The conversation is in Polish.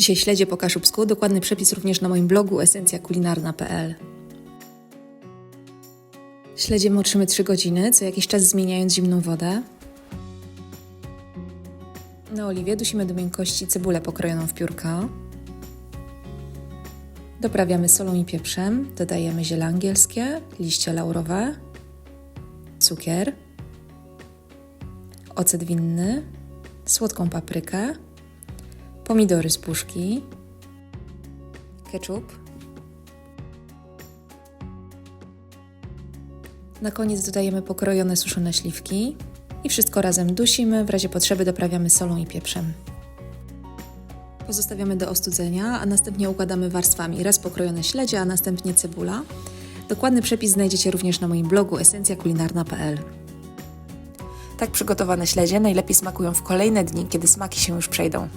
Dzisiaj śledzie po kaszubsku, dokładny przepis również na moim blogu esencjakulinarna.pl. Śledzie moczymy 3 godziny, co jakiś czas zmieniając zimną wodę. Na oliwie dusimy do miękkości cebulę pokrojoną w piórka. Doprawiamy solą i pieprzem, dodajemy ziele angielskie, liście laurowe, cukier, ocet winny, słodką paprykę, pomidory z puszki, ketchup. Na koniec dodajemy pokrojone suszone śliwki i wszystko razem dusimy, w razie potrzeby doprawiamy solą i pieprzem. Pozostawiamy do ostudzenia, a następnie układamy warstwami. Raz pokrojone śledzie, a następnie cebula. Dokładny przepis znajdziecie również na moim blogu esencjakulinarna.pl. Tak przygotowane śledzie najlepiej smakują w kolejne dni, kiedy smaki się już przejdą.